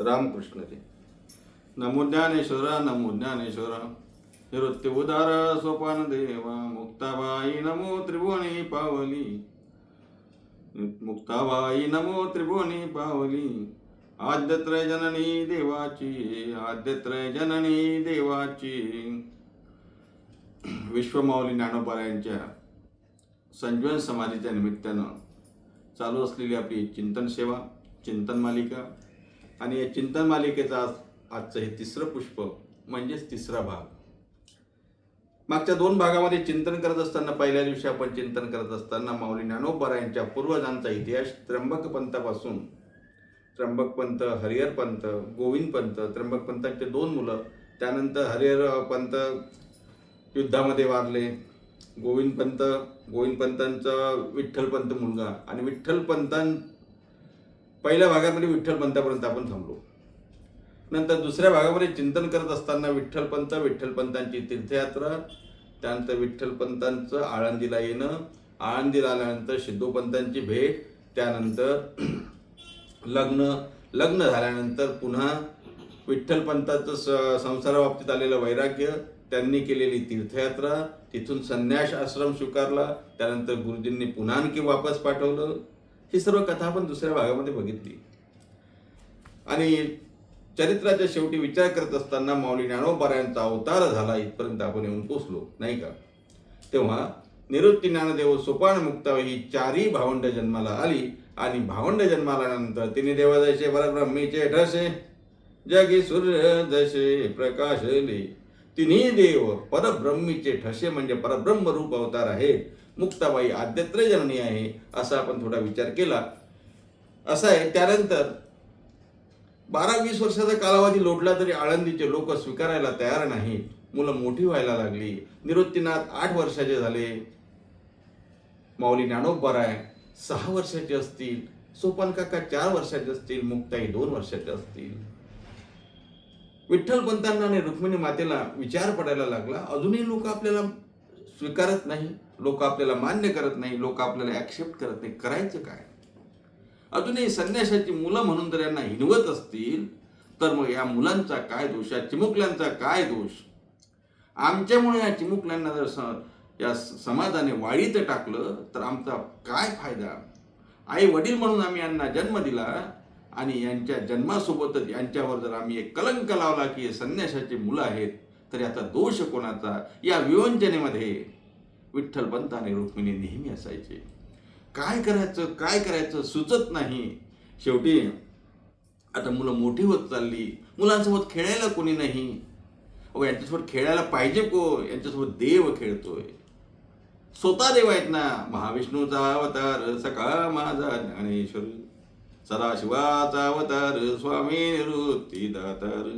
रामकृष्णचे नमो ज्ञानेश्वर नमो ज्ञानेश्वर। निवृत्ती उदार सोपान देवा मुक्ताबाई नमो त्रिभुवनी पावली। मुक्ताबाई नमो त्रिभुवनी पावली। आद्यत्रय जननी देवाची आद्यत्रय जननी देवाची। विश्वमाऊली ज्ञानोबारायांच्या संजीवन समाधीच्या निमित्तानं चालू असलेली आपली चिंतन सेवा चिंतन मालिका आणि या चिंतन मालिकेचा आज आजचं हे तिसरं पुष्प म्हणजेच तिसरा भाग. मागच्या दोन भागामध्ये चिंतन करत असताना पहिल्या दिवशी आपण चिंतन करत असताना माऊली ज्ञानोबरा यांच्या पूर्वजांचा इतिहास त्र्यंबक पंथापासून त्र्यंबक पंत हरिहर पंत गोविंद पंत त्र्यंबक पंतांचे दोन मुलं त्यानंतर हरिहर पंत युद्धामध्ये वारले गोविंद पंत गोविंद पंतांचा विठ्ठल पंत मुलगा आणि विठ्ठल पंतां पहिल्या भागामध्ये विठ्ठलपंतापर्यंत आपण थांबलो. नंतर दुसऱ्या भागामध्ये चिंतन करत असताना विठ्ठलपंत विठ्ठलपंतांची तीर्थयात्रा त्यानंतर विठ्ठलपंतांचं आळंदीला येणं आळंदीला आल्यानंतर सिद्धोपंतांची भेट त्यानंतर लग्न लग्न झाल्यानंतर पुन्हा विठ्ठलपंताचं स संसाराबाबतीत आलेलं वैराग्य त्यांनी केलेली तीर्थयात्रा तिथून संन्यास आश्रम स्वीकारला त्यानंतर गुरुजींनी पुन्हा आणखी वापस पाठवलं ही सर्व कथा आपण दुसऱ्या भागामध्ये बघितली. आणि चरित्राच्या शेवटी विचार करत असताना माऊली ज्ञानोबारायांचा अवतार झाला इथपर्यंत आपण येऊन पोचलो नाही का? तेव्हा निवृत्ती ज्ञानदेव सोपान मुक्ता ही चारही भावंड जन्माला आली आणि भावंड जन्माला आल्यानंतर तिने देवादशे परब्रह्मीचे ठसे जगी सूर्य जसे प्रकाशले. तिन्ही देव परब्रह्मीचे ठसे म्हणजे परब्रह्म रूप अवतार आहे मुक्ताबाई आद्यत्र जननी आहे असा आपण थोडा विचार केला. असा आहे त्यानंतर बारा वीस वर्षाचा कालावधी लोटला तरी आळंदीचे लोक स्वीकारायला तयार नाहीत. मुलं मोठी व्हायला लागली. निवृत्तीनाथ आठ वर्षाचे झाले. माऊली ज्ञानोबराय सहा वर्षाचे असतील. सोपान काका चार वर्षाचे असतील. मुक्ताई दोन वर्षाचे असतील. विठ्ठल पंतांना आणि रुक्मिणी मातेला विचार पडायला लागला. अजूनही लोक आपल्याला स्वीकारत नाही. लोक आपल्याला मान्य करत नाही लोक आपल्याला ॲक्सेप्ट करत नाही. करायचं काय? अजूनही संन्याशाची मुलं म्हणून जर यांना हिनवत असतील तर मग या मुलांचा काय दोष या चिमुकल्यांचा काय दोष? आमच्यामुळे या चिमुकल्यांना जर स या समाजाने वाळीत टाकलं तर आमचा काय फायदा? आई वडील म्हणून आम्ही यांना जन्म दिला आणि यांच्या जन्मासोबतच यांच्यावर जर आम्ही एक कलंक लावला की हे संन्याशाचे मुलं आहेत तर याचा दोष कोणाचा? या विवंचनेमध्ये विठ्ठलपंत आणि रुक्मिणी नेहमी असायचे. काय करायचं काय करायचं सुचत नाही. शेवटी आता मुलं मोठी होत चालली. मुलांसोबत खेळायला कोणी नाही. अहो यांच्यासोबत खेळायला पाहिजे को यांच्यासोबत देव खेळतोय. स्वतः देव आहेत ना. महाविष्णूचा अवतार सकाळ माझा ज्ञानेश्वर. सदाशिवाचा अवतार स्वामी निवृत्ती दातार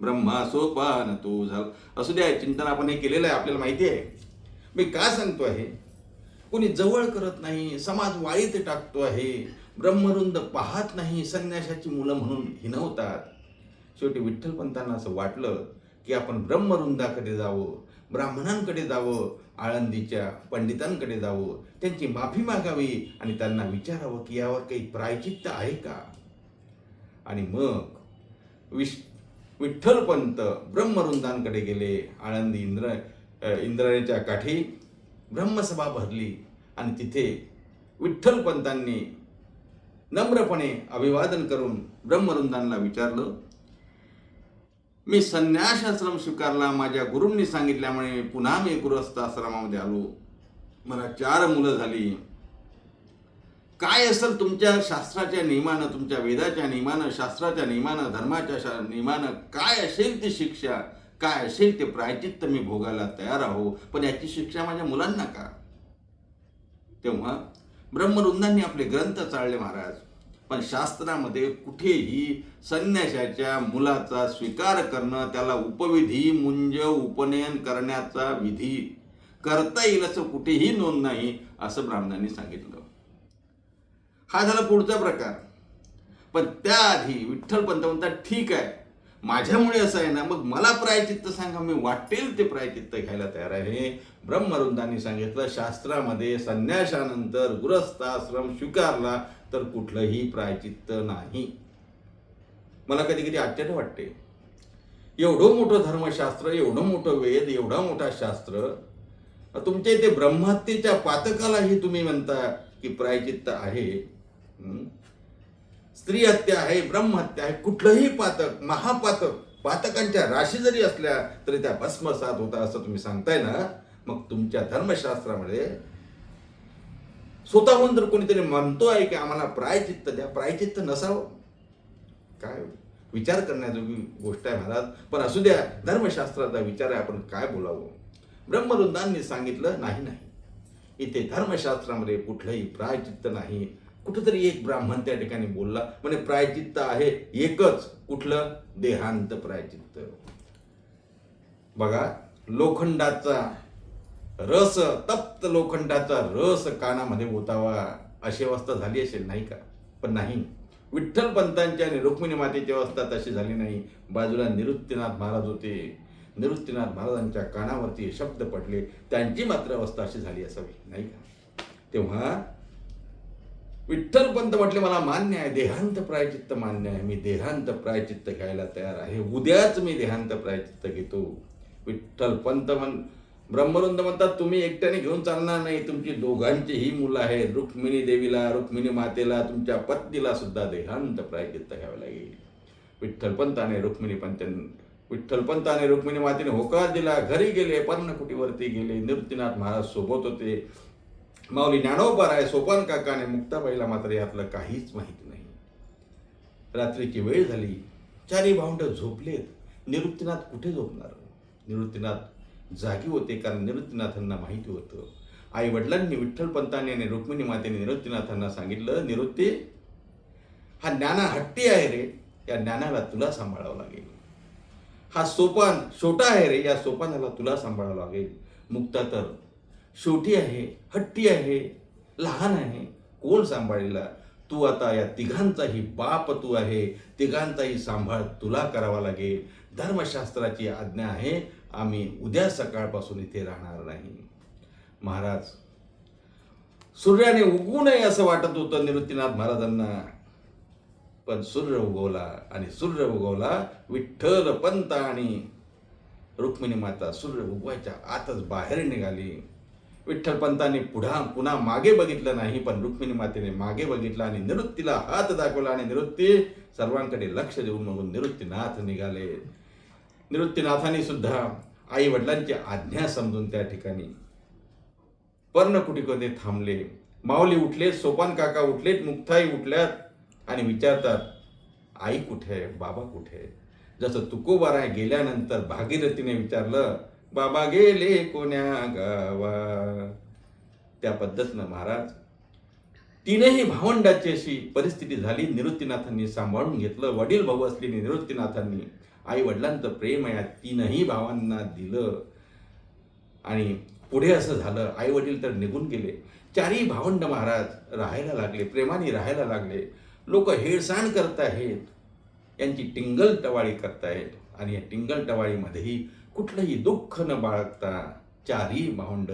ब्रह्मा सोपान तू झाला असू द्या चिंतन आपण हे केलेलं आहे आपल्याला माहिती आहे. मी का सांगतो आहे? कोणी जवळ करत नाही समाज वाळीत टाकतो आहे ब्रह्मरुंद पाहत नाही संन्याशाची मुलं म्हणून हिनवतात. शेवटी विठ्ठलपंतांना असं वाटलं की आपण ब्रह्मरुंदाकडे जावं ब्राह्मणांकडे जावं आळंदीच्या पंडितांकडे जावं त्यांची माफी मागावी आणि त्यांना विचारावं की यावर काही प्रायचित्त आहे का? आणि मग विश विठ्ठलपंत ब्रह्मरुंदांकडे गेले आळंदी इंद्र अ, इंद्राणीच्या काठी ब्रह्मसभा भरली आणि तिथे विठ्ठल पंतांनी नम्रपणे अभिवादन करून ब्रह्मवृंदांना विचारलं मी संन्यासाश्रम स्वीकारला माझ्या गुरूंनी सांगितल्यामुळे पुन्हा मी गृहस्थ आश्रमामध्ये आलो. मला चार मुलं झाली. काय असेल तुमच्या शास्त्राच्या नियमानं तुमच्या वेदाच्या नियमानं शास्त्राच्या नियमानं धर्माच्या शा नियमानं काय असेल ती शिक्षा? काय असेल ते प्रायचित्त मी भोगायला तयार आहो पण याची शिक्षा माझ्या मुलांना का तेव्हा ब्रह्मरुंदांनी आपले ग्रंथ चाळले महाराज पण शास्त्रामध्ये कुठेही संन्याशाच्या मुलाचा स्वीकार करणं त्याला उपविधी मुंज उपनयन करण्याचा विधी करता येईल असं कुठेही नोंद नाही असं ब्राह्मणांनी सांगितलं. हा झाला पुढचा प्रकार. पण त्याआधी विठ्ठल पंत म्हणतात ठीक आहे माझ्यामुळे असं आहे ना मग मला प्रायचित्त सांगा मी वाटेल ते प्रायचित्त घ्यायला तयार आहे. ब्रह्मरुंदांनी सांगितलं शास्त्रामध्ये संन्यासानंतर गृहस्थाश्रम स्वीकारला तर कुठलंही प्रायचित्त नाही. मला कधी कधी आश्चर्य वाटते. एवढं मोठं धर्मशास्त्र एवढं मोठं वेद एवढा मोठा शास्त्र तुमच्या इथे ब्रह्महत्येच्या पातकालाही तुम्ही म्हणता की प्रायचित्त आहे. स्त्री हत्या आहे ब्रह्महत्या आहे कुठलंही पातक महापातक पातकांच्या राशी जरी असल्या तरी त्या भस्मसात होता असं तुम्ही सांगताय ना मग तुमच्या धर्मशास्त्रामध्ये स्वतःहून जर कोणीतरी म्हणतो आहे की आम्हाला प्रायचित्त द्या प्रायचित्त नसावं. काय विचार करण्याजोगी गोष्ट आहे महाराज पण असू द्या धर्मशास्त्राचा विचार आहे आपण काय बोलावं? ब्रह्मवृंदांनी सांगितलं नाही नाही. इथे धर्मशास्त्रामध्ये कुठलंही प्रायचित्त नाही कुठंतरी एक ब्राह्मण त्या ठिकाणी बोलला. म्हणजे प्रायचित्त आहे एकच. कुठलं? देहांत प्रायचित्त बघा लोखंडाचा रस तप्त लोखंडाचा रस कानामध्ये ओतावा अशी अवस्था झाली असेल नाही का? पण नाही. विठ्ठल पंतांची आणि रुक्मिणी मातेची अवस्था तशी झाली नाही. बाजूला निवृत्तीनाथ महाराज होते. निवृत्तीनाथ महाराजांच्या कानावरती शब्द पडले. त्यांची मात्र अवस्था अशी झाली असावी नाही का? तेव्हा विठ्ठलपंत म्हटले मला मान्य आहे देहांत प्रायचित्त मान्य आहे. मी देहांत प्रायचित्त घ्यायला तयार आहे. उद्याच मी देहांत प्रायचित्त घेतो. विठ्ठलपंत म्हण ब्रह्मरुंद म्हणतात तुम्ही एकट्याने घेऊन चालणार नाही. तुमची दोघांची ही मुलं आहेत. रुक्मिणी देवीला रुक्मिणी मातेला तुमच्या पत्नीला सुद्धा देहांत प्रायचित्त घ्यावं लागेल. विठ्ठलपंताने रुक्मिणी पंतन विठ्ठलपंताने रुक्मिणी मातेने होकार दिला. घरी गेले पर्णकुटीवरती गेले. नृत्यनाथ महाराज सोबत होते. माऊली ज्ञानोबार आहे सोपान काकाने मुक्ताबाईला मात्र यातलं काहीच माहिती नाही. रात्रीची वेळ झाली चारी भाऊंड झोपलेत. निवृत्तीनाथ कुठे झोपणार? निवृत्तीनाथ जागी होते कारण निवृत्तीनाथांना माहिती होतं. आई वडिलांनी विठ्ठल पंतांनी आणि रुक्मिणी मातेने निवृत्तीनाथांना सांगितलं निवृत्ती हा ज्ञाना हट्टी आहे रे. या ज्ञानाला तुला सांभाळावं लागेल. हा सोपान छोटा आहे रे. या सोपानाला तुला सांभाळावं लागेल. मुक्ता तर शेवटी आहे हट्टी आहे लहान आहे. कोण सांभाळीला? तू आता या तिघांचाही बाप तू आहे. तिघांचाही सांभाळ तुला करावा लागेल. धर्मशास्त्राची आज्ञा आहे आम्ही उद्या सकाळपासून इथे राहणार नाही. महाराज सूर्याने उगवू नये असं वाटत होतं निवृत्तीनाथ महाराजांना. पण सूर्य उगवला आणि सूर्य उगवला विठ्ठल पंत आणि रुक्मिणी माता सूर्य उगवायच्या आतच बाहेर निघाली. विठ्ठलपंतांनी पुढा पुन्हा मागे बघितलं नाही पण रुक्मिणी मातेने मागे बघितलं आणि निवृत्तीला हात दाखवला आणि निवृत्ती सर्वांकडे लक्ष देऊन मग निवृत्तीनाथ निघाले. निवृत्तीनाथांनी सुद्धा आई वडिलांची आज्ञा समजून त्या ठिकाणी पर्णकुटीमध्ये थांबले. माऊली उठले सोपान काका उठलेत मुक्ताई उठल्यात आणि विचारतात आई कुठे? आहे बाबा कुठे? आहे जसं तुकोबाराय गेल्यानंतर भागीरथीने विचारलं बाबा गेले कोण्या गावा त्या पद्धतीनं महाराज तीनही भावंडाची अशी परिस्थिती झाली. निवृत्तीनाथांनी सांभाळून घेतलं. वडील भाऊ असलेली निवृत्तीनाथांनी आई वडिलांचं प्रेम या तीनही भावांना दिलं. आणि पुढे असं झालं. आई वडील तर निघून गेले. चारही भावंड महाराज राहायला लागले. प्रेमाने राहायला लागले. लोक हेळसाण करत आहेत यांची टिंगल टवाळी करतायत आणि या टिंगल टवाळीमध्येही कुठलंही दुःख न बाळगता चारी भावंड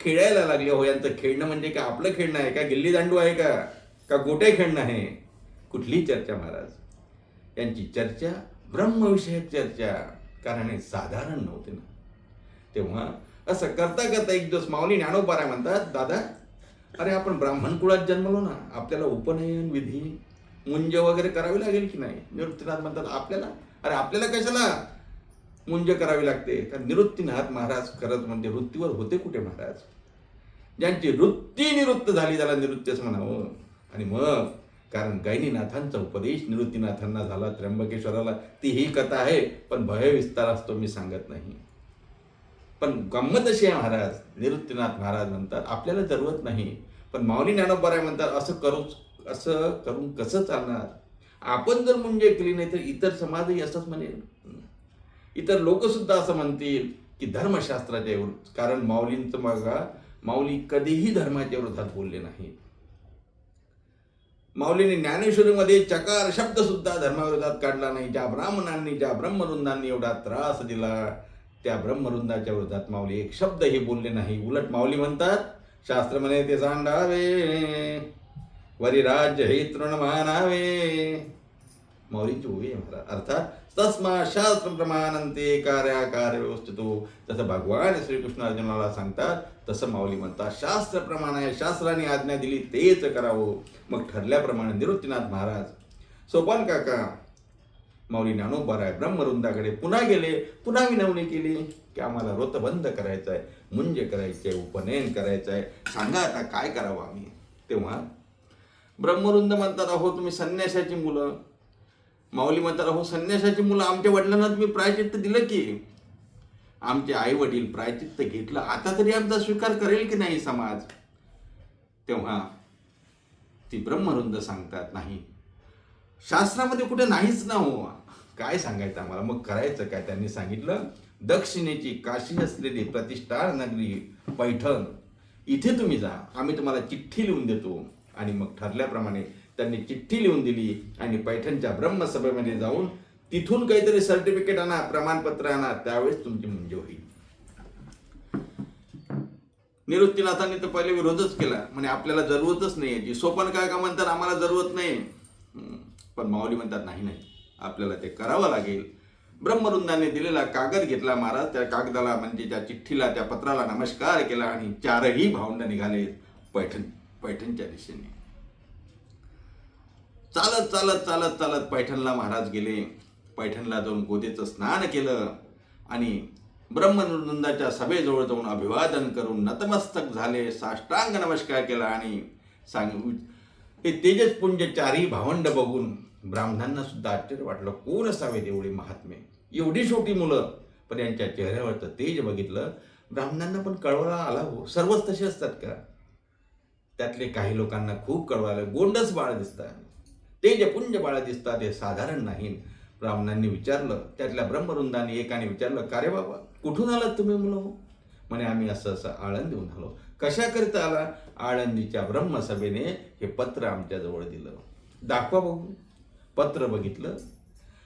खेळायला लागले हो यांचं खेळणं म्हणजे काय? आपलं खेळणं आहे का? गिल्ली दांडू आहे का? का गोटे खेळणं आहे? कुठली चर्चा महाराज? यांची चर्चा ब्रह्मविषयक चर्चा कारण हे साधारण नव्हते ना. तेव्हा असं करता करता एक दिवस माऊली ज्ञानोबाराय म्हणतात दादा अरे आपण ब्राह्मण कुळात जन्मलो ना आपल्याला उपनयन विधी मुंज वगैरे करावी लागेल की नाही? निवृत्तीनाथ म्हणतात आपल्याला? अरे आपल्याला कशाला? मुंज करावी लागते. कारण निवृत्तीनाथ महाराज करत म्हणजे वृत्तीवर होते कुठे महाराज? ज्यांची वृत्ती निवृत्त झाली त्याला निवृत्तीच म्हणावं. आणि मग कारण गैनीनाथांचा उपदेश निवृत्तीनाथांना झाला त्र्यंबकेश्वराला ती ही कथा आहे पण भयविस्तार असतो मी सांगत नाही. पण गंमत अशी आहे महाराज निवृत्तीनाथ महाराज म्हणतात आपल्याला जरूरत नाही पण माऊली ज्ञानोबराय म्हणतात असं करूच असं करून कसं चालणार? आपण जर मुंजे केली नाही तर इतर समाजही असंच म्हणेल. इतर लोक सुद्धा असं म्हणतील की धर्मशास्त्राच्या विरुद्ध. कारण माऊलींचं मागा माऊली कधीही धर्माच्या विरोधात बोलले नाही. माऊलीने ज्ञानेश्वरीमध्ये चकार शब्द सुद्धा धर्माविरोधात काढला नाही. ज्या ब्राह्मणांनी ज्या ब्रह्मवृंदांनी एवढा त्रास दिला त्या ब्रह्मवृंदाच्या विरोधात माऊली एक शब्दही बोलले नाही. उलट माऊली म्हणतात शास्त्र म्हणे ते सांडावे वरी राज्य हे तृण मानावे माऊलींची ओवी आहे महाराज. अर्थात तस्मा शास्त्र प्रमाणंते कार्या कार्य व्यवस्थितो तसं भगवान श्रीकृष्ण अर्जुनाला सांगतात तसं माऊली म्हणतात शास्त्र प्रमाण आहे शास्त्राने आज्ञा दिली तेच करावं. मग ठरल्याप्रमाणे निवृत्तीनाथ महाराज सोपान काका माऊली ज्ञानोबाराय ब्रह्मवृंदाकडे पुन्हा गेले पुन्हा विनवणी केली की आम्हाला रोतबंद बंद करायचं आहे मुंज करायचे आहे उपनयन करायचं आहे सांगा आता काय करावं आम्ही? तेव्हा ब्रह्मवृंद म्हणतात अहो तुम्ही संन्याशाची मुलं. माऊली म्हणतात हो संन्यासाची मुलं आमच्या वडिलांना तुम्ही प्रायचित्त दिलं की? आमचे आई वडील प्रायचित्त घेतलं. आता तरी आमचा स्वीकार करेल की नाही समाज? तेव्हा ती ब्रह्मरुंद सांगतात नाही. शास्त्रामध्ये कुठे नाहीच ना हो. काय सांगायचं आम्हाला? मग करायचं काय? त्यांनी सांगितलं दक्षिणेची काशी असलेली प्रतिष्ठा नगरी पैठण. इथे तुम्ही जा. आम्ही तुम्हाला चिठ्ठी लिहून देतो. आणि मग ठरल्याप्रमाणे त्यांनी चिठ्ठी लिहून दिली आणि पैठणच्या ब्रह्मसभेमध्ये जाऊन तिथून काहीतरी सर्टिफिकेट आणा प्रमाणपत्र आणा त्यावेळेस तुमची म्हणजे होईल. निवृत्तीनाथांनी तर पहिले विरोधच केला. म्हणजे आपल्याला जरूरतच नाही याची सोपन काय का म्हणतात आम्हाला जरूरत नाही पण माऊली म्हणतात नाही नाही. आपल्याला ते करावं लागेल. ब्रह्मवृंदाने दिलेला कागद घेतला महाराज. त्या कागदाला म्हणजे त्या चिठ्ठीला त्या पत्राला नमस्कार केला आणि चारही भावंड निघाले पैठण पैठणच्या दिशेने. चालत चालत चालत चालत पैठणला महाराज गेले. पैठणला जाऊन गोदेचं स्नान केलं आणि ब्रह्मनंदाच्या सभेजवळ जाऊन अभिवादन करून नतमस्तक झाले. साष्टांग नमस्कार केला आणि सांग ते तेजसपुंज चारही भावंड बघून ब्राह्मणांना सुद्धा आश्चर्य वाटलं. कोण असावे एवढी महात्मे? एवढी छोटी मुलं. पण यांच्या चेहऱ्यावरचं तेज बघितलं. ब्राह्मणांना पण कळवला आला हो. सर्वच तसे असतात का? त्यातले काही लोकांना खूप कळवायला गोंडस बाळ दिसतात ते जे पुंज बाळ दिसतात ते साधारण नाही. ब्राह्मणांनी विचारलं त्यातल्या ब्रह्मवृंदाने एकाने विचारलं का रे बाबा कुठून आलात तुम्ही मुलं? म्हणे आम्ही असं असं आळंदीहून आलो. कशाकरिता आला? आळंदीच्या ब्रह्मसभेने हे पत्र आमच्याजवळ दिलं. दाखवा बघू पत्र बघितलं.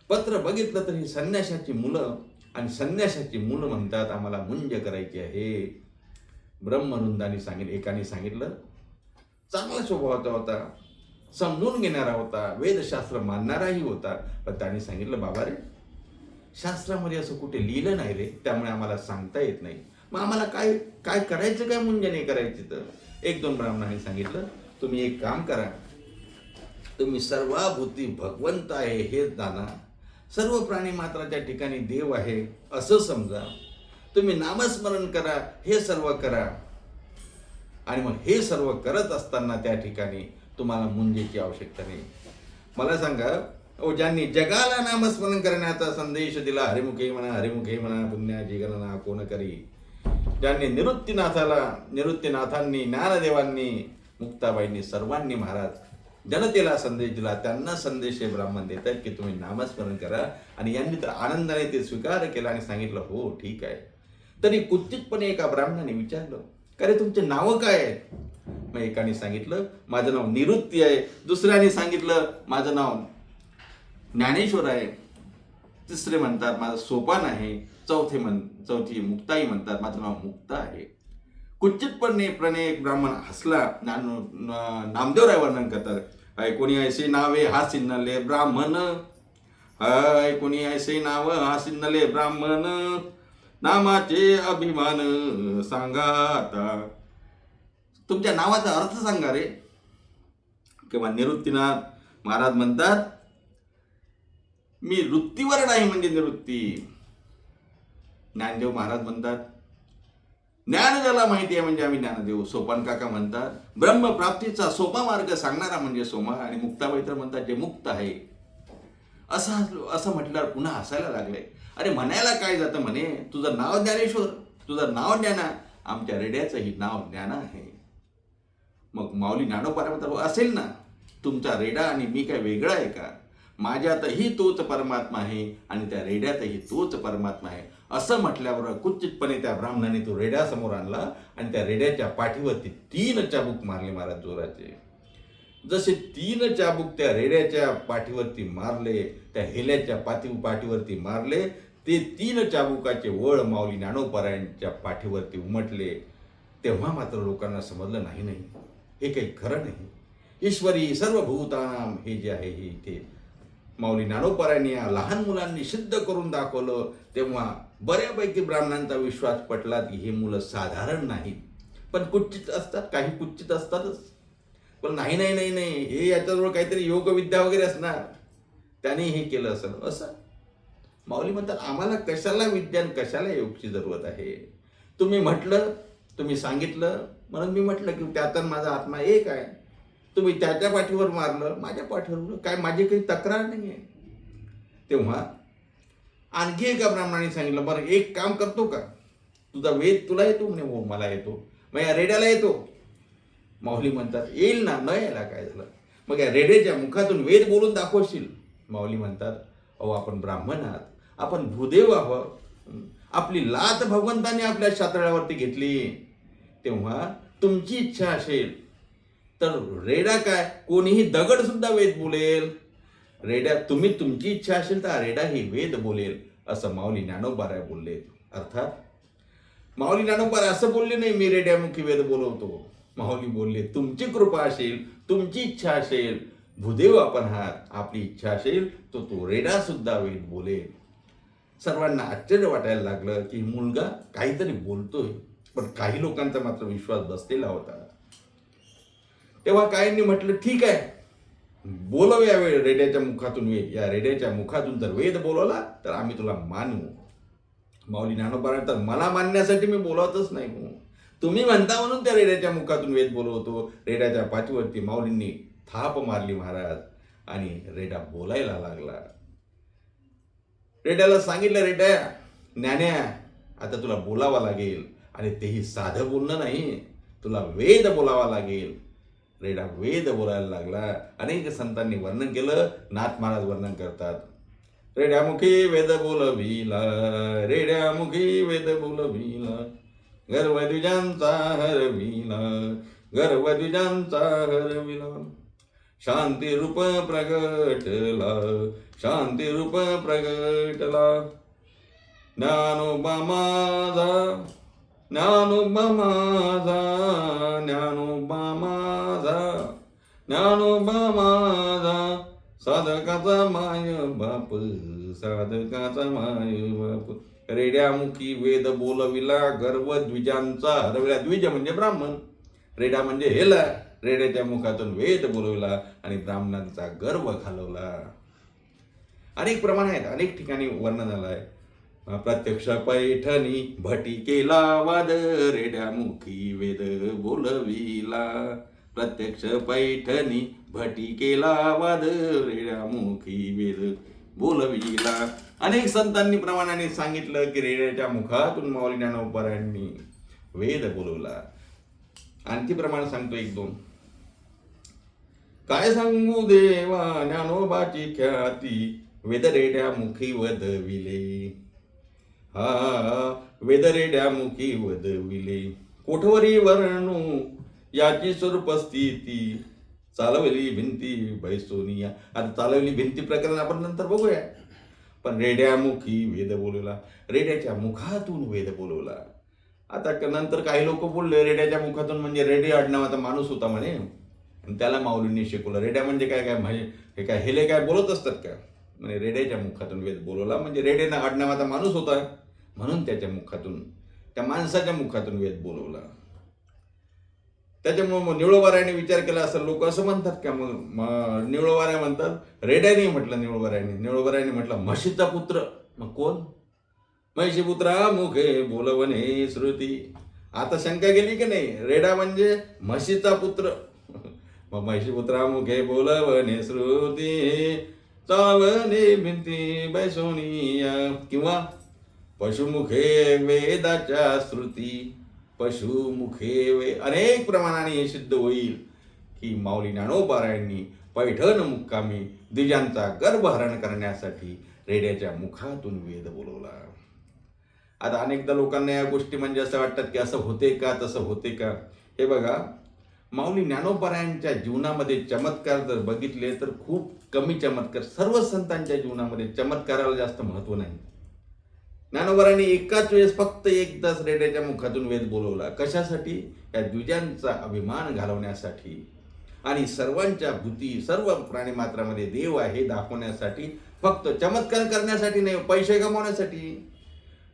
पत्र बघितलं तर ही संन्याशाची मुलं आणि संन्यासाची मुलं म्हणतात आम्हाला मुंज करायची आहे. ब्रह्मवृंदाने सांगितलं एकाने सांगितलं चांगला स्वभावाचा होता. समजून घेणारा होता वेदशास्त्र मानणाराही होता पण त्याने सांगितलं बाबा रे शास्त्रामध्ये असं कुठे लिहिलं नाही रे त्यामुळे आम्हाला सांगता येत नाही. मग आम्हाला काय काय करायचं काय मुंजने करायची तर एक दोन ब्राह्मणांनी सांगितलं तुम्ही एक काम करा. तुम्ही सर्वाभूती भगवंत आहे हे जाणा. सर्व प्राणी मात्राच्या ठिकाणी देव आहे असं समजा. तुम्ही नामस्मरण करा हे सर्व करा. आणि मग हे सर्व करत असताना त्या ठिकाणी तुम्हाला मुंजेची आवश्यकता नाही. मला सांगा ओ ज्यांनी जगाला नामस्मरण करण्याचा संदेश दिला हरिमुखे म्हणा हरिमुखे म्हणा पुण्या गणना कोण करी? ज्यांनी निवृत्तीनाथाला निवृत्तीनाथांनी ज्ञानदेवांनी मुक्ताबाईंनी सर्वांनी महाराज जनतेला संदेश दिला त्यांना संदेश हे ब्राह्मण आहेत की तुम्ही नामस्मरण करा आणि यांनी तर आनंदाने ते स्वीकार केला आणि सांगितलं हो ठीक आहे. तरी कुत्तितपणे एका ब्राह्मणाने विचारलं का रे तुमचे नावं काय आहेत? मग एकाने सांगितलं माझं नाव निवृत्ती आहे. दुसऱ्याने सांगितलं माझं नाव ज्ञानेश्वर आहे. तिसरे म्हणतात माझं सोपान आहे. चौथे म्हण चौथी मुक्ताई म्हणतात माझं नाव मुक्ता आहे. कुचितपणे प्रणय एक ब्राह्मण हसला. ज्ञान ना- नामदेवराय वर्णन करतात. हाय कोणी ऐसे नावे हा सिन्नले ब्राह्मण. हाय कोणी ऐसे नाव हा सिन्नले ब्राह्मण. नामाचे अभिमान सांगा आता. तुमच्या नावाचा अर्थ सांगा रे. किंवा निवृत्तीनाथ महाराज म्हणतात मी वृत्तीवर नाही म्हणजे निवृत्ती. ज्ञानदेव महाराज म्हणतात ज्ञान ज्याला माहिती आहे म्हणजे आम्ही ज्ञानदेव. सोपान काका म्हणतात ब्रह्मप्राप्तीचा सोपा मार्ग सांगणारा म्हणजे सोमा. आणि मुक्ताबाई तर म्हणतात जे मुक्त आहे. असं हसलो- असं म्हटल्यावर पुन्हा हसायला लागले. अरे म्हणायला काय जातं म्हणे? तुझं नाव ज्ञानेश्वर तुझं नाव ज्ञाना. आमच्या रेड्याचंही नाव ज्ञाना आहे. मग माऊली ज्ञानोपारा असेल ना? तुमचा रेडा आणि मी काय वेगळा आहे का? माझ्यातही तोच परमात्मा आहे आणि त्या रेड्यातही तोच परमात्मा आहे. असं म्हटल्यावर कुचितपणे त्या ब्राह्मणाने तो रेड्यासमोर आणला आणि त्या रेड्याच्या पाठीवरती तीन चाबूक मारले महाराज जोराचे. जसे तीन चाबूक त्या रेड्याच्या पाठीवरती मारले त्या हेल्याच्या पाठी पाठीवरती मारले ते तीन चाबुकाचे वळ माऊली ज्ञानोपरायणच्या पाठीवरती उमटले. तेव्हा मात्र लोकांना समजलं नाही नाही हे काही खरं नाही. ईश्वरी सर्व भूतानाम हे जे आहे हे इथे माऊली ज्ञानोपरांनी या लहान मुलांनी सिद्ध करून दाखवलं तेव्हा बऱ्यापैकी ब्राह्मणांचा विश्वास पटला की हे मुलं साधारण नाहीत. पण कुच्चित असतात काही कुच्चित असतातच. पण नाही नाही नाही नाही हे याच्याजवळ काहीतरी योगविद्या वगैरे असणार. त्याने हे केलं असं असं. माऊली म्हणतात आम्हाला कशाला विज्ञान कशाला योगची जरूरत आहे? तुम्ही म्हटलं तुम्ही सांगितलं म्हणून मी म्हटलं की त्यात आणि माझा आत्मा एक आहे. तुम्ही त्याच्या पाठीवर मारलं माझ्या पाठीवर काय माझी काही तक्रार नाही आहे तेव्हा आणखी एका ब्राह्मणाने सांगितलं बरं एक काम करतो का? तुझा वेद तुला येतो म्हणे हो मला येतो. मग या रेड्याला येतो. माऊली म्हणतात येईल ना न यायला काय झालं? मग या रेड्याच्या मुखातून वेद बोलून दाखवशील. माऊली म्हणतात अहो आपण ब्राह्मण आहात. आपण भूदेव आहोत. आपली लात भगवंताने आपल्या शातळावरती घेतली. तेव्हा तुमची इच्छा असेल तर रेडा काय? कोणीही दगड सुद्धा वेद बोलेल. रेड्या तुम्ही तुमची इच्छा असेल तर रेडा ही वेद बोलेल असं माऊली ज्ञानोबाराय बोलले. अर्थात माऊली ज्ञानोबाराय असं बोलले नाही मी रेड्यामुखी वेद बोलवतो. माऊली बोलले तुमची कृपा असेल तुमची इच्छा असेल भूदेव आपण आहात आपली इच्छा असेल तो तो रेडा सुद्धा वेद बोलेल. सर्वांना आश्चर्य वाटायला लागलं की मुलगा काहीतरी बोलतोय. पण काही लोकांचा मात्र विश्वास बसलेला होता. तेव्हा काहींनी म्हटलं ठीक आहे बोलव या वेळ रेड्याच्या मुखातून वेद. या रेड्याच्या मुखातून जर वेद बोलवला तर आम्ही तुला मानू. माऊली ज्ञानोपारायण तर मला मानण्यासाठी मी बोलवतच नाही हो. तुम्ही म्हणता म्हणून त्या रेड्याच्या मुखातून वेद बोलवतो. रेड्याच्या पाठीवरती माऊलींनी थाप मारली महाराज आणि रेडा बोलायला लागला. रेड्याला सांगितलं रेड्या ज्ञान्या आता तुला बोलावा लागेल. आणि तेही साधं बोलणं नाही. तुला वेद बोलावा लागेल. रेडा वेद बोलायला लागला. अनेक संतांनी वर्णन केलं. नाथ महाराज वर्णन करतात. रेड्यामुखी वेद बोलविला. रेड्यामुखी वेद बोलविला. गर्वद्विजांचा हरविला. गर्वद्विजांचा हरविला. शांती रूप प्रगटला. शांती रूप प्रगटला. ज्ञानोबा माझा ज्ञानोबा माझा ज्ञानोबा माझा ज्ञानोबा माझा साधकाचा माय बाप साधकाचा माय बाप. रेड्यामुखी वेद बोलविला गर्व द्विजांचा हरविला. द्विज म्हणजे ब्राह्मण रेडा म्हणजे हेला रेड्याच्या मुखातून वेद बोलविला आणि ब्राह्मणांचा गर्व घालवला. अनेक प्रमाण आहेत अनेक ठिकाणी वर्णन आलं आहे प्रत्यक्ष पैठणी भटी केला वाद रेड्यामुखी वेद बोलविला. प्रत्यक्ष पैठणी भटी केला वाद रेड्यामुखी वेद बोलविला. अनेक संतांनी प्रमाणाने सांगितलं की रेड्याच्या मुखातून माऊली ज्ञानोपरांनी वेद बोलवला. आणखी प्रमाण सांगतो एक दोन. काय सांगू देवा ज्ञानोबाची ख्याती वेदरेड्या मुखी वदविले. हा वेदरेड्या मुखी वदविले. कोठवरी वर्णू? याची स्वरूप स्थिती चालवली भिंती बैसोनिया. आता चालवली भिंती प्रकरण आपण नंतर बघूया. पण रेड्यामुखी वेद बोलवला. रेड्याच्या मुखातून वेद बोलवला. आता नंतर काही लोक बोलले रेड्याच्या मुखातून म्हणजे रेडे आडनावाचा माणूस होता म्हणे. आणि त्याला माऊलींनी शिकवलं. रेड्या म्हणजे काय काय म्हणजे हे काय हेले काय बोलत असतात का? म्हणजे रेड्याच्या मुखातून वेद बोलवला. म्हणजे रेड्याना आडनावाचा माणूस होता. म्हणून त्याच्या मुखातून त्या माणसाच्या मुखातून वेद बोलवला. त्याच्यामुळे मग विचार केला असं लोक असं म्हणतात का? मग निळोबाऱ्या म्हणतात रेड्याने म्हटलं निळोबाऱ्याने निळोबाऱ्याने म्हटलं म्हशीचा पुत्र. मग कोण? म्हशी पुत्रा मुखे बोलवणे श्रुती. आता शंका गेली की नाही? रेडा म्हणजे म्हशीचा पुत्र. मग म्हशी पुत्रा मुखे बोलवणे श्रुती. चावणे भिंती बैसोनिया किंवा पशुमुखे वेदाच्या श्रुती पशुमुखे वे अनेक प्रमाणाने हे सिद्ध होईल की माऊली ज्ञानोबारायांनी पैठण मुक्कामी द्विजांचा गर्भहरण करण्यासाठी रेड्याच्या मुखातून वेद बोलवला. आता अनेकदा लोकांना या गोष्टी म्हणजे असं वाटतात की असं होते का तसं होते का? हे बघा माऊली ज्ञानोपरायांच्या जीवनामध्ये चमत्कार जर बघितले तर खूप कमी चमत्कार सर्व संतांच्या जीवनामध्ये चमत्काराला जास्त महत्त्व नाही. ज्ञानोबारांनी एकाच वेळेस फक्त एकदाच रेड्याच्या मुखातून वेद बोलवला. कशासाठी? या द्विजांचा अभिमान घालवण्यासाठी. आणि सर्वांच्या भूती सर्व प्राणीमात्रामध्ये देव आहे दाखवण्यासाठी फक्त चमत्कार करण्यासाठी नाही पैसे कमवण्यासाठी.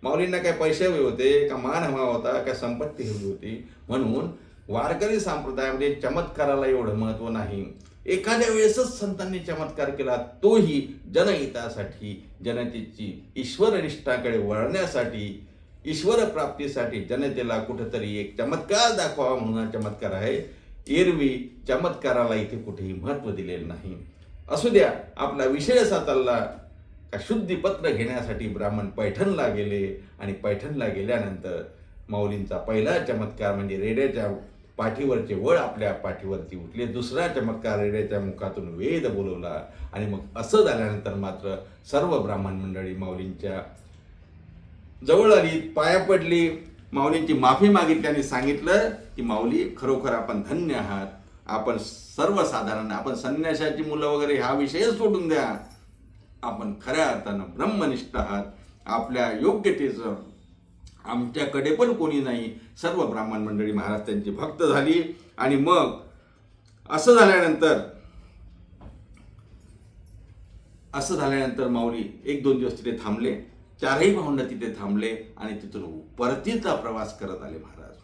माऊलींना काय पैसे हवे होते? का मान हवा होता? का संपत्ती हवी होती? म्हणून वारकरी संप्रदायामध्ये चमत्काराला एवढं महत्त्व नाही. एखाद्या वेळेसच संतांनी चमत्कार केला तोही जनहितासाठी जनतेची ईश्वरनिष्ठाकडे वळण्यासाठी ईश्वर प्राप्तीसाठी जनतेला कुठेतरी एक चमत्कार दाखवावा म्हणून हा चमत्कार आहे. एरवी चमत्काराला इथे कुठेही महत्त्व दिलेलं नाही. असू द्या आपला विषय असा चालला का शुद्धीपत्र घेण्यासाठी ब्राह्मण पैठणला गेले आणि पैठणला गेल्यानंतर माऊलींचा पहिला चमत्कार म्हणजे रेड्याच्या पाठीवरचे वळ आपल्या पाठीवरती उठले. दुसरा चमत्कार रेड्याच्या मुखातून वेद बोलवला. आणि मग असं झाल्यानंतर मात्र सर्व ब्राह्मण मंडळी माऊलींच्या जवळ आली पाया पडली. माऊलींची माफी मागितली आणि सांगितलं की माऊली खरोखर आपण धन्य आहात. आपण सर्वसाधारण आपण संन्यासाची मुलं वगैरे हा विषय सोडून द्या. आपण खऱ्या अर्थानं ब्रह्मनिष्ठ आहात. आपल्या योग्यतेचं आमच्याकडे पण कोणी नाही. सर्व ब्राह्मण मंडळी महाराज त्यांची भक्त झाली आणि मग असं झाल्यानंतर असं झाल्यानंतर माऊली एक दोन दिवस तिथे थांबले. चारही भावंड तिथे थांबले आणि तिथून परतीचा प्रवास करत आले महाराज.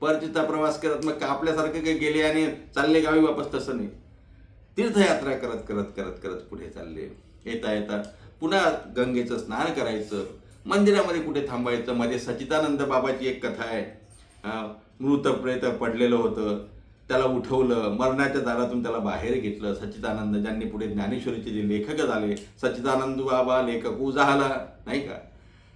परतीचा प्रवास करत मग का आपल्यासारखे काही गेले आणि चालले गावी वापस तसं नाही. तीर्थयात्रा करत करत करत करत पुढे चालले. येता येता पुन्हा गंगेचं स्नान करायचं. मंदिरामध्ये कुठे थांबायचं? मध्ये सच्चिदानंद बाबाची एक कथा आहे. मृत प्रेत पडलेलं होतं. त्याला उठवलं. मरणाच्या दारातून त्याला बाहेर घेतलं. सच्चिदानंद ज्यांनी पुढे ज्ञानेश्वरीचे जे लेखक झाले सच्चिदानंद बाबा लेखक झाला नाही का?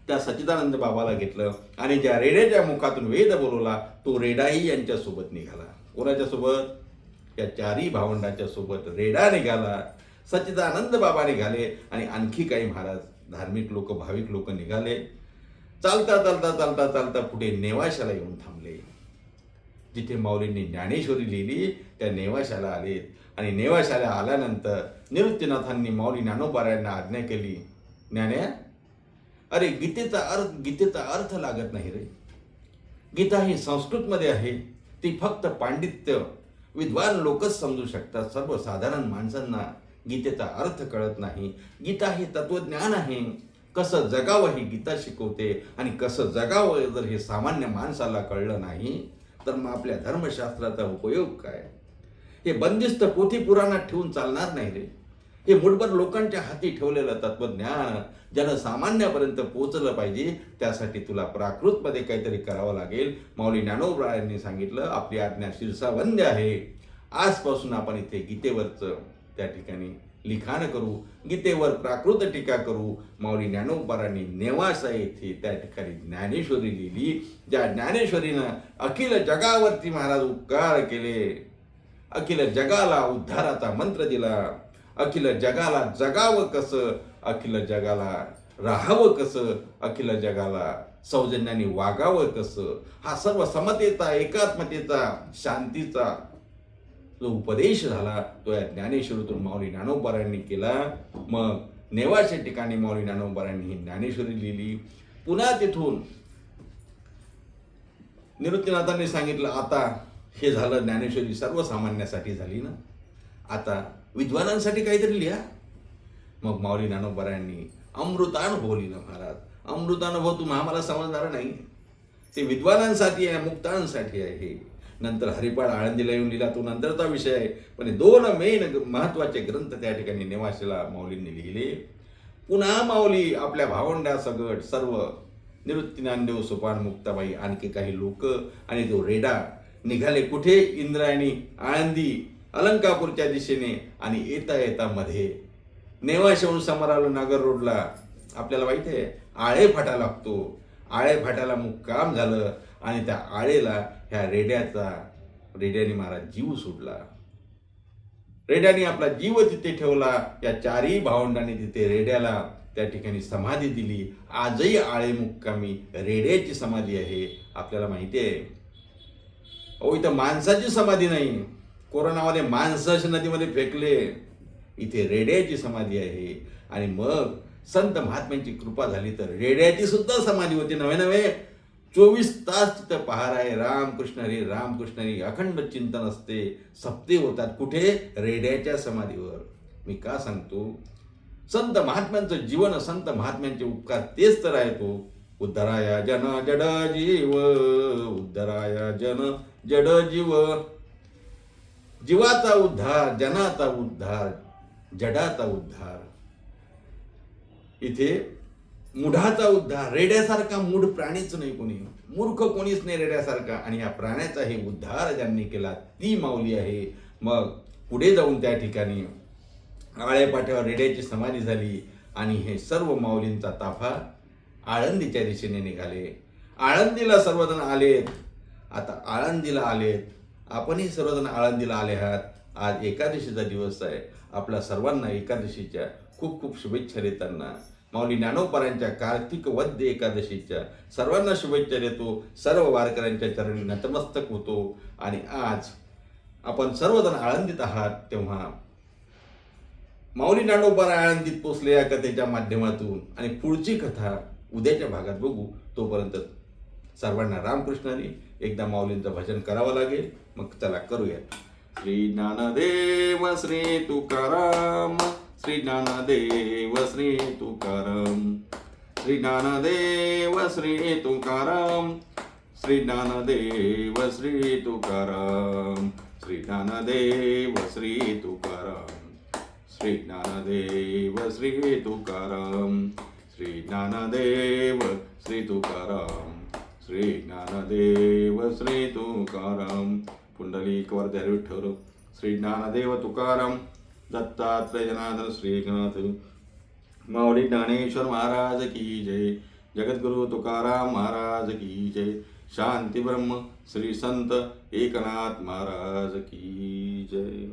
त्या सच्चिदानंद बाबाला घेतलं आणि ज्या रेड्याच्या मुखातून वेद बोलवला तो रेडाही यांच्यासोबत निघाला. कोणाच्या सोबत या चारही भावंडाच्या सोबत रेडा निघाला. सच्चिदानंद बाबा निघाले आणि आणखी काही महाराज धार्मिक लोक भाविक लोक निघाले. चालता चालता चालता चालता पुढे नेवाशाला येऊन थांबले. जिथे माऊलींनी ज्ञानेश्वरी लिहिली त्या नेवाशाला आलेत आणि नेवाशाला आल्यानंतर निवृत्तीनाथांनी माऊली ज्ञानोबाऱ्यांना आज्ञा केली. ज्ञान्या अरे गीतेचा अर्थ गीतेचा अर्थ लागत नाही रे. गीता ही संस्कृतमध्ये आहे. ती फक्त पांडित्य विद्वान लोकच समजू शकतात. सर्वसाधारण माणसांना गीतेचा अर्थ कळत नाही. गीता हे तत्वज्ञान आहे. कसं जगावं ही गीता शिकवते आणि कसं जगावं जर हे सामान्य माणसाला कळलं नाही तर मग आपल्या धर्मशास्त्राचा उपयोग काय? हे बंदिस्त पोथी पुराणात ठेवून चालणार नाही रे. हे मुठभर लोकांच्या हाती ठेवलेलं तत्वज्ञान सामान्यापर्यंत पोचलं पाहिजे त्यासाठी तुला प्राकृतमध्ये काहीतरी करावं लागेल. माऊली ज्ञानोबरायांनी सांगितलं आपली आज्ञा शिरसावंद्य आहे. आजपासून आपण इथे गीतेवरचं त्या ठिकाणी लिखाण करू गीतेवर प्राकृत टीका करू. माऊली ज्ञानोबारांनी नेवासा येथे त्या ठिकाणी ज्ञानेश्वरी लिहिली ज्या ज्ञानेश्वरीनं अखिल जगावरती महाराज उपकार केले. अखिल जगाला उद्धाराचा मंत्र दिला. अखिल जगाला जगावं कसं? अखिल जगाला राहावं कसं? अखिल जगाला सौजन्याने वागावं कसं? हा सर्व समतेचा एकात्मतेचा शांतीचा जो उपदेश झाला. तो या ज्ञानेश्वरीतून माऊली ज्ञानोबारांनी केला. मग नेवाच्या ठिकाणी माऊली ज्ञानोबारांनी ही ज्ञानेश्वरी लिहिली. पुन्हा तिथून निवृत्तीनाथांनी सांगितलं आता हे झालं ज्ञानेश्वरी सर्वसामान्यासाठी झाली ना? आता विद्वानांसाठी काहीतरी लिहा. मग माऊली ज्ञानोबारांनी अमृतानुभव लिहिलं महाराज अमृतानुभव तुम्हा आम्हाला समजणार नाही ते विद्वानांसाठी आहे मुक्तांसाठी आहे नंतर हरिपाळ आळंदीला येऊन लिहिला. तो नंतरचा विषय आहे. पण दोन मेन महत्त्वाचे ग्रंथ त्या ठिकाणी नेवाशेला माऊलींनी लिहिले. पुन्हा माऊली आपल्या भावंडा सगट सर्व निवृत्ती नांदेव सोपान मुक्ताबाई आणखी काही लोक आणि तो रेडा निघाले कुठे? इंद्रायणी आळंदी अलंकापूरच्या दिशेने आणि येता येता मध्ये. नेवाशहून समोर नागर रोडला. आपल्याला माहिती आहे आळे फाटा लागतो. आळे फाट्याला मुक्काम झालं. आणि त्या आळेला ह्या रेड्याचा रेड्याने महाराज जीव सोडला. रेड्याने आपला जीव तिथे ठेवला. या चारही भावंडांनी तिथे रेड्याला त्या ठिकाणी समाधी दिली. आजही आळे मुक्कामी रेड्याची समाधी आहे. आपल्याला माहिती आहे. अहो इथं माणसाची समाधी नाही. कोरोनामध्ये माणसं नदीमध्ये फेकले. इथे रेड्याची समाधी आहे. आणि मग संत महात्म्यांची कृपा झाली तर रेड्याची सुद्धा समाधी होती. नवे नवे चोवीस तास तिथं पहार आहे. रामकृष्ण हरी रामकृष्ण हरी अखंड चिंतन असते. सप्ते होतात कुठे? रेड्याच्या समाधीवर. मी का सांगतो? संत महात्म्यांचं जीवन संत महात्म्यांचे उपकार तेच तर आहे तो. उद्धराया जन जड जीव उद्धराया जन जड जीव. जीवाचा उद्धार जनाचा उद्धार जडाचा उद्धार. इथे मुढाचा उद्धार रेड्यासारखा मूढ प्राणीच नाही कोणी. मूर्ख कोणीच नाही रेड्यासारखा. आणि या प्राण्याचा हे उद्धार ज्यांनी केला ती माऊली आहे. मग पुढे जाऊन त्या ठिकाणी आळेपाठ्यावर रेड्याची समाधी झाली आणि हे सर्व माऊलींचा ताफा आळंदीच्या दिशेने निघाले. आळंदीला सर्वजण आलेत. आता आळंदीला आलेत. आपणही सर्वजण आळंदीला आले आहात. आज एकादशीचा दिवस आहे. आपल्या सर्वांना एकादशीच्या खूप खूप शुभेच्छा देताना माऊली ज्ञानोपरांच्या कार्तिक वद्य एकादशीच्या सर्वांना शुभेच्छा देतो. सर्व वारकऱ्यांच्या चरणी नतमस्तक होतो. आणि आज आपण सर्वजण आळंदीत आहात तेव्हा माऊली ज्ञानोबार आळंदीत पोचले या कथेच्या माध्यमातून. आणि पुढची कथा उद्याच्या भागात बघू. तोपर्यंत सर्वांना रामकृष्णाने एकदा माऊलींचं भजन करावं लागेल. मग चला करूयात. श्री ज्ञानदेव श्री तुकाराम. श्री ज्ञानदेव श्री तुकाराम श्री ज्ञानदेव श्री तुकाराम श्री ज्ञानदेव श्री तुकाराम श्री ज्ञानदेव श्री तुकाराम श्री ज्ञानदेव श्री तुकाराम श्री ज्ञानदेव श्री तुकाराम श्री ज्ञानदेव श्री तुकाराम पुंडलिक वर्धर विठ्ठल श्री ज्ञानदेव तुकाराम। दत्तात्रय जनार्दन श्रीनाथ माऊली ज्ञानेश्वर महाराज की जय। जगद्गुरु तुकाराम महाराज की जय। शांती ब्रह्म श्री संत एकनाथ महाराज की जय।